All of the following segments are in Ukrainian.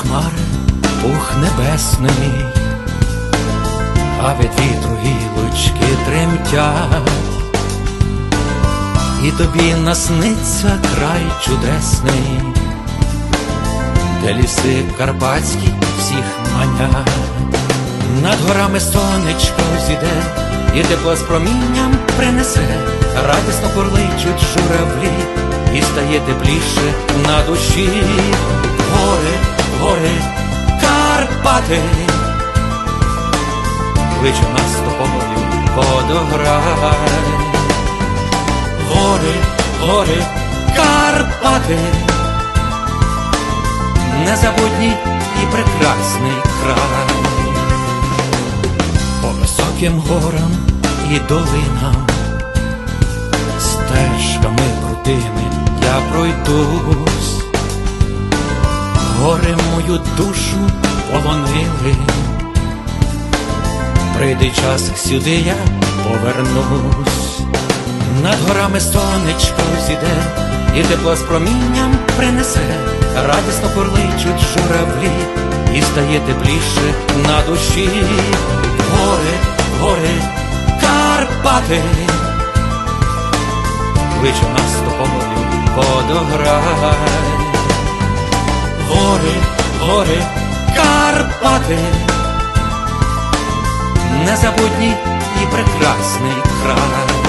хмари пух небесний, а від вітру гілочки тремтять, і тобі насниться край чудесний, де ліси карпатські всіх манять, над горами сонечко зійде, і тепло з промінням принесе, радісно курличуть журавлі, і стає тепліше на душі. Гори, Карпати, кличе нас тобою подограй. Гори, гори, Карпати, незабутній і прекрасний край. По високим горам і долинам, стежками крутими я пройдусь. Гори мою душу полонили, прийде час сюди я повернусь, над горами сонечко зійде, і тепло з промінням принесе, радісно курличуть журавлі, і стає тепліше на душі. Гори, гори, Карпати, кличе нас тобою подограй. Гори, гори, Карпати, незабутній і прекрасний край.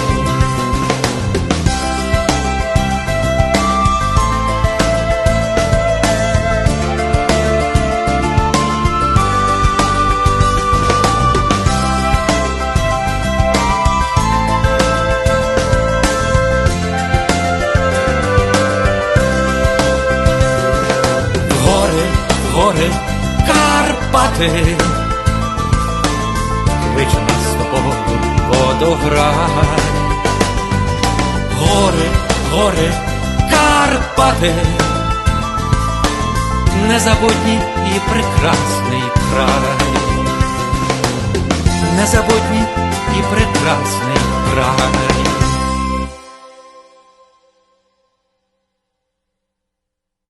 Карпати, кличе нас з тобою водограй. Гори, гори, Карпати, незабутній і прекрасний край. Незабутній і прекрасний край.